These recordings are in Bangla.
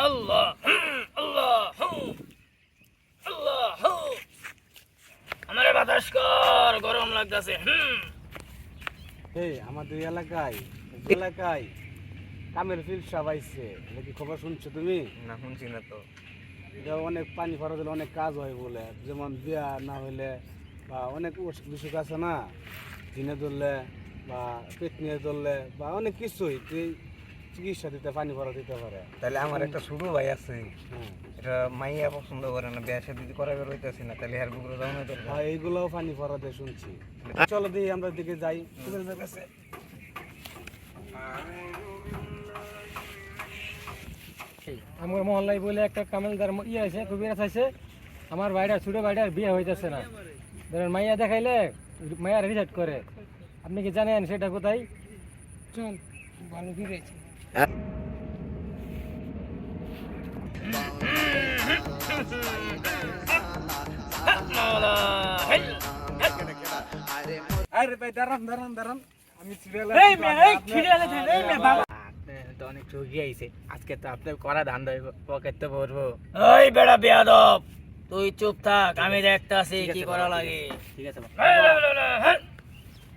আল্লাহ বাতাস কর গরম লাগতেছে হুম এই আমাদের এলাকায় এলাকায় কামের ফিল সব আইছে এটা কি খবর শুনছো তুমি? না, শুনছি না তো। এটা অনেক পানি খরচ হলে অনেক কাজ হয় বলে। যেমন বিয়া না হইলে বা অনেক অসুখ বিসুখ আছে না দিনে ধরলে বা পেট নিয়ে ধরলে বা অনেক কিছুই তুই চিকিৎসা দিতে পানি খরচ দিতে পারে। তাহলে আমার একটা ছোট ভাই আছে হ্যাঁ। এটা মাইয়া পছন্দ করে না বিয়া সাথে যদি করাবে রইতেছি না তাহলে হেয়ার বুকুরে যাও না। তো আর এইগুলোও পানি খরচে শুনছি। চলো দিই আমরা দিকে যাই। তোমাদের কাছে আমার মহল্লায় বলে একটা কামেলদার ইয়ে আছে কবিরাজ আছে। আমার ভাইটার ছোটো ভাইটার বিয়ে হইতেছে না। ধরেন মাইয়া দেখাইলে মাইয়া রিজেক্ট করে। আপনি কি জানেন সেটা কোথায়? চল ভালো ফিরেছে মাওলা আরে ভাই দাঁড়ান দাঁড়ান দাঁড়ান। আমি সিরিয়াল তো অনেক চুকি আইছে। আজকে তো আপনি করা ধান দেব পকেট তো ভরবো। ওই বেড়া বেয়াদব তুই চুপ থাক আমি দেখতে আছি কি করা লাগে। ঠিক আছে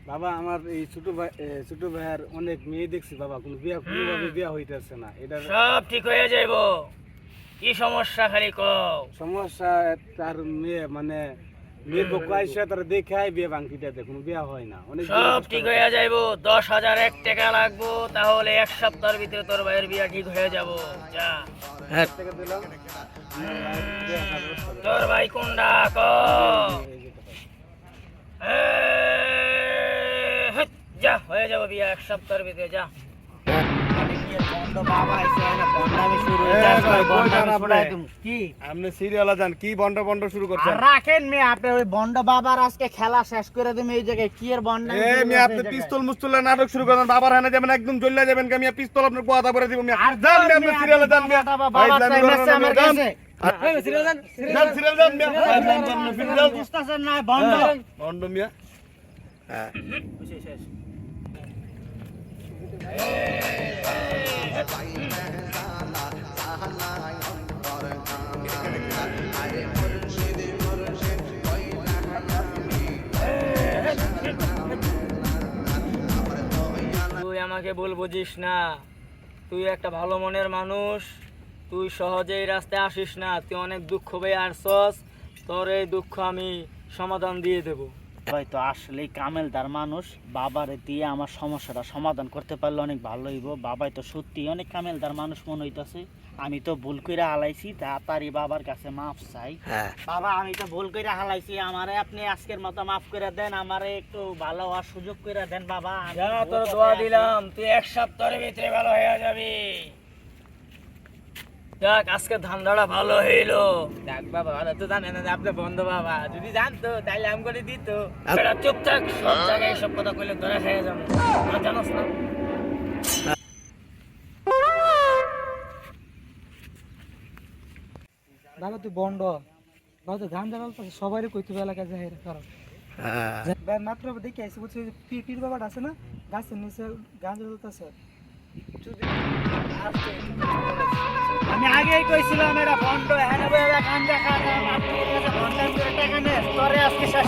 বাবা। আমার এই ছোট ভাই ছোট ভাইয়ের অনেক মেয়ে দেখছি বাবা কোনো বিয়া কোনোভাবে বিয়া হইতেছে না। এটা সব ঠিক হয়ে যাইব। কি সমস্যা খালি কও। সমস্যা তার মেয়ে মানে মেয়ের পক্ষ আইসা তারা দেখায় বিয়ে ভাঙতিটাতে কোনো বিয়া হয় না। অনেক সব ঠিক হয়ে যাইব দশ হাজার এক টাকা লাগবো তাহলে এক সপ্তাহের ভিতরে তোর ভাইয়ের বিয়া ঠিক হয়ে যাব। যা। করো। তোর ভাই কোনটা ক? যে হয়ে যাব বিয়া এক সপ্তাহের ভিতরে যা। আপনি সিরিয়ালে যান কি বন্ড বন্ড শুরু করছেন? রাখেন মেয়ে আপনি ওই বন্ড বাবার আজকে খেলা শেষ করে দেবে এই জায়গায়। কি এর বন্ড এ মিয়া আপনি পিস্তল মুস্তলের নাটক শুরু করেন বাবার হানে যাবেন একদম জ্বললে যাবেন কে? পিস্তল আপনার করে দিব মিয়া। আর যান যান আপনি সিরিয়ালে যান মিয়া। বাবা, ভাই বাবার জানি টাইম আছে আমার কাছে। সিরিয়াল যান মিয়া। যান, যান, সিরিয়াল বুঝতেছেন না বন্ড বন্ড মিয়া। তুই আমাকে ভুল বুঝিস না। তুই একটা ভালো মনের মানুষ। তুই সহজে এই রাস্তায় আসিস না। তুই অনেক দুঃখ পেয়ে আসছস। তোর এই দুঃখ আমি সমাধান দিয়ে দেবো। ভাই তো আসলেই কামেলদার মানুষ বাবারে দিয়ে আমার সমস্যাটা সমাধান করতে পারলে অনেক ভালো হইব। বাবাই তো সত্যি অনেক কামেলদার মানুষ মনে হইতেছে। আমি তো ভুল করে হালাইছি তাড়াতাড়ি বাবার কাছে মাফ চাই। বাবা আমি তো ভুল করে হালাইছি আমারে আপনি আজকের মতো মাফ করে দেন আমারে একটু ভালো হওয়ার সুযোগ করে দেন বাবা। তোর দোয়া দিলাম তুই এক সপ্তাহের ভিতরে ভালো হয়ে যাবি। যাক আজকে ধান্দাটা ভালো হইল। দেখ বাবা ওরা তো জানে না যে আপনি বন্ধ বাবা যদি জানতো তাহলে আম করে দিত। চুপ থাক সব জায়গায় সব কথা কইলে ধরে খেয়ে যাব। তোরা জানোস না? বাবা তুই বন্ড। বাবা তো ধান জানাল সবারই কইতে এলাকা যায় কারণ মাত্র দেখে আইসি বলছি পির বাবাটা আছে না? গাছের নিচে গান জ্বলতেছে আমি আগেই কইছিলাম এটা বন্ধ হ্যাঁ কাছে করে টাকা নেন তোরে আজকে শেষ।